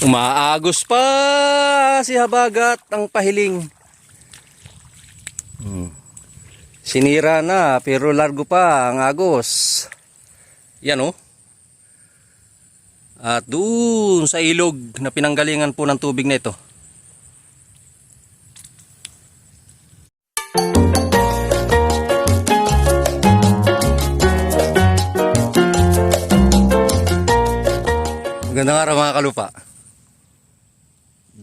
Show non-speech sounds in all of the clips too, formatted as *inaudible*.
Umaagos pa si Habagat ang pahiling. Hmm. Sinira na pero largo pa ang agos. Yan oh. At doon sa ilog na pinanggalingan po ng tubig na ito. Magandang araw mga kalupa.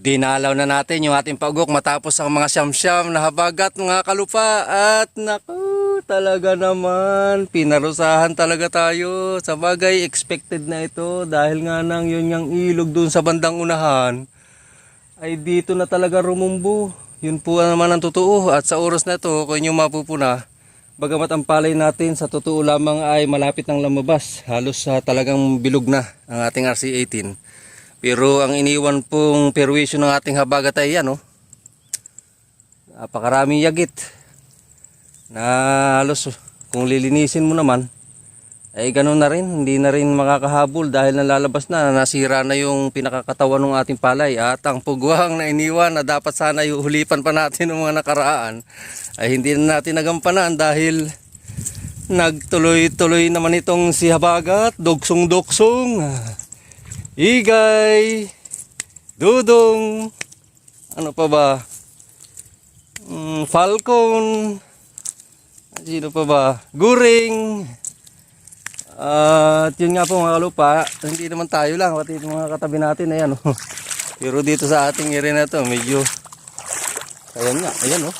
Dinalaw na natin yung ating pagok matapos ang mga siyam-siyam na habagat mga kalupa. At naku, talaga naman, pinarusahan talaga tayo. Sa bagay, expected na ito dahil nga nang yun yung ilog dun sa bandang unahan. Ay dito na talaga rumumbo. Yun po naman ang totoo. At sa oras na to, kung yung mapupuna, Bagamat ang palay natin sa totoo lamang ay malapit ng lumabas, halos sa talagang bilog na ang ating RC18. Pero ang iniwan pong perwisyo ng ating habagat ay yan, oh. Napakaraming yagit. Na halos kung lilinisin mo naman, ay ganun na rin, hindi na rin makakahabol dahil nalalabas na, nasira na yung pinakakatawan ng ating palay at ang pugwang na iniwan na dapat sana hulipan pa natin ng mga nakaraan ay hindi na natin nagampanan dahil nagtuloy-tuloy naman itong si Habagat, dogsong-dogsong, igay, dudong, ano pa ba, Mm, falcon, sino pa ba, guring, at yun nga po mga kalupa, hindi naman tayo lang, pati yung mga katabi natin, ayan oh. *laughs* Pero dito sa ating area na to, medyo, ayan nga, ayan oh.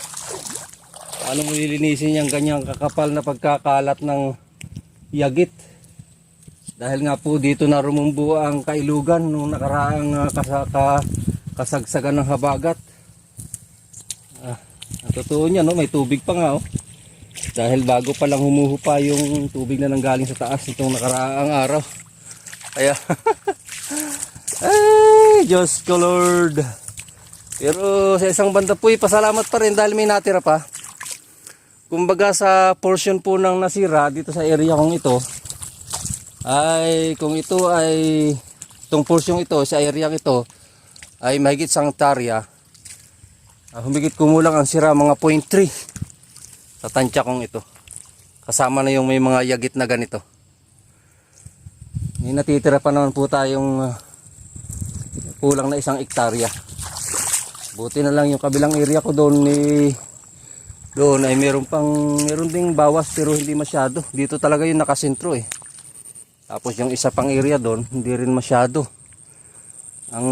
Paano mo lilinisin yung ganyang kakapal na pagkakalat ng yagit? Dahil nga po dito na rumumbu ang kailugan nung nakaraang uh, kasaka, kasagsagan ng habagat. Ah, ang totoo niya, no? may tubig pa nga oh. Dahil bago pa lang humuhupa yung tubig na nanggaling sa taas itong nakaraang araw. Kaya, *laughs* ay, Diyos ko Lord. Pero sa isang banda po, pasalamat pa rin dahil may natira pa. Kumbaga sa portion po ng nasira dito sa area kong ito, ay kung ito ay, itong portion ito sa area ito, ay mahigit sang hektarya, ah, humigit kumulang ang sira mga 0.3 sa tansya kong ito. Kasama na yung may mga yagit na ganito. May natitira pa naman po tayong uh, kulang na isang ektarya. Buti na lang yung kabilang area ko doon ni doon ay meron pang meron ding bawas pero hindi masyado. Dito talaga yung nakasentro eh. Tapos yung isa pang area doon, hindi rin masyado. Ang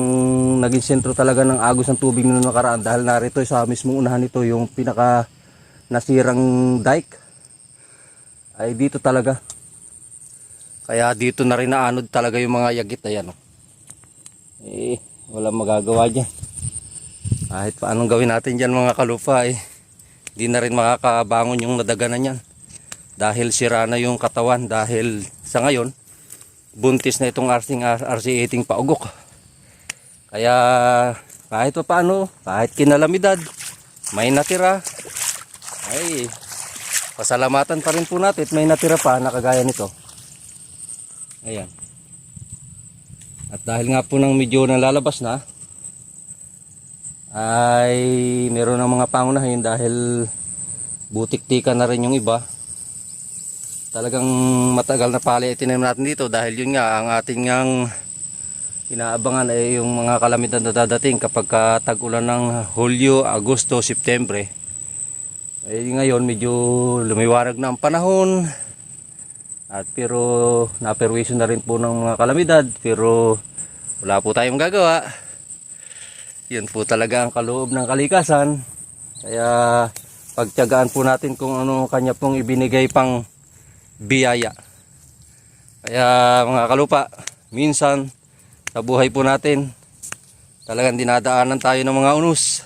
naging sentro talaga ng agos ng tubig na nakaraan dahil narito sa mismong unahan nito yung pinaka nasirang dike. Ay dito talaga. Kaya dito na rin naanod talaga yung mga yagit. Ayan oh. eh walang magagawa dyan. Kahit paanong gawin natin dyan mga kalupa eh di na rin makakabangon yung nadaganan yan dahil sira na yung katawan dahil sa ngayon buntis na itong RC, RC18 paugok. Kaya kahit pa paano kahit kinalamidad may natira. Ay pasalamatan pa rin po natin at may natira pa na kagaya nito. Ayan. At dahil nga po ng medyo nalalabas na ay meron ng mga pangunahin dahil butik-tika na rin yung iba talagang matagal na pala itinanim natin dito dahil yun nga ang ating ngang inaabangan ay yung mga kalamidad na dadating kapag tag-ulan ng Hulyo, Agosto, Septembre eh ngayon medyo lumiwanag na ang panahon. At pero naperwisyo na rin po ng mga kalamidad pero wala po tayong gagawa. Yun po talaga ang kaloob ng kalikasan. Kaya pagtiyagaan po natin kung ano kanya pong ibinigay pang biyaya. Kaya mga kalupa, minsan sa buhay po natin talagang dinadaanan tayo ng mga unus.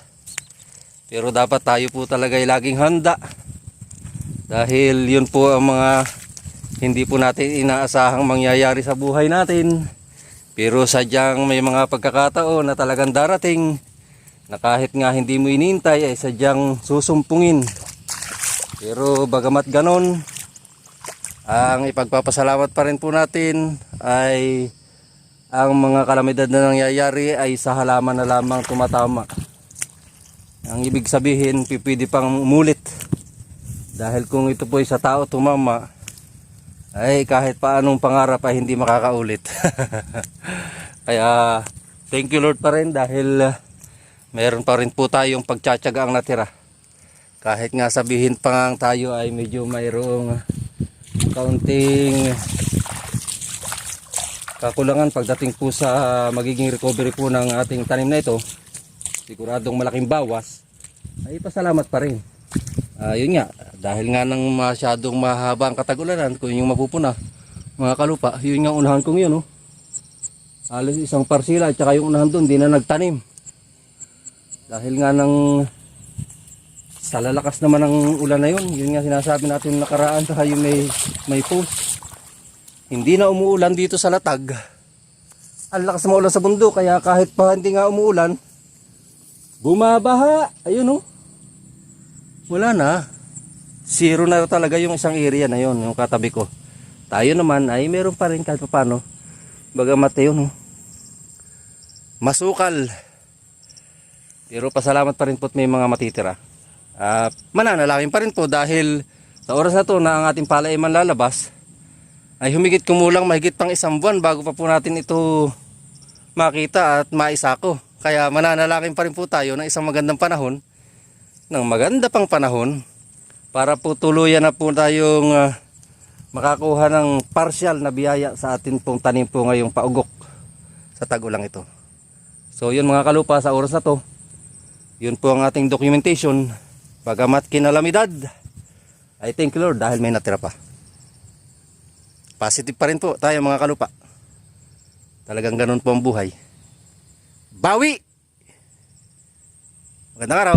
Pero dapat tayo po talaga ay laging handa. Dahil yun po ang mga hindi po natin inaasahang mangyayari sa buhay natin. Pero sadyang may mga pagkakataon na talagang darating na kahit nga hindi mo inintay ay sadyang susumpungin. Pero bagamat ganon, ang ipagpapasalamat pa rin po natin ay ang mga kalamidad na nangyayari ay sa halaman na lamang tumatama. Ang ibig sabihin, pipwede pang umulit. Dahil kung ito po ay sa tao tumama, ay kahit paanong pangarap ay hindi makakaulit. *laughs* Kaya thank you Lord pa rin dahil uh, meron pa rin po tayong pagtsatsaga ang natira. Kahit nga sabihin pa nga tayo ay medyo mayroong kaunting kakulangan pagdating po sa magiging recovery po ng ating tanim na ito siguradong malaking bawas ay pasalamat pa rin Ah, yun nga dahil nga nang masyadong mahaba ang katagularan kung yung mapupuna mga kalupa yun nga unahan kong yun oh. alos isang parsila at saka yung unahan doon di na nagtanim dahil nga nang sa lalakas naman ng ulan na yun yun nga sinasabi natin nakaraan saka yung may, may post hindi na umuulan dito sa latag. Ang lakas ng ulan sa bundok kaya kahit pa hindi nga umuulan, bumabaha. Ayun oh. Wala na. Zero na talaga yung isang area na yon, yung katabi ko. Tayo naman ay meron pa rin kahit paano. Bagamat yun oh. Masukal. Pero pasalamat pa rin po't may mga matitira. Ah, mananalangin pa rin po dahil sa oras na to na ang ating palay ay manlalabas, ay humigit kumulang mahigit pang isang buwan bago pa po natin ito makita at maisako. Kaya mananalangin pa rin po tayo ng isang magandang panahon, ng maganda pang panahon, para po tuluyan na po tayong ah, makakuha ng partial na biyaya sa atin pong tanim po ngayong paugok sa tagulang ito. So yun mga kalupa sa oras na to, yun po ang ating documentation. Bagamat kinalamidad, I thank Lord dahil may natira pa. Positive pa rin po tayo mga kalupa. Talagang ganun po ang buhay. Bawi! Magandang araw!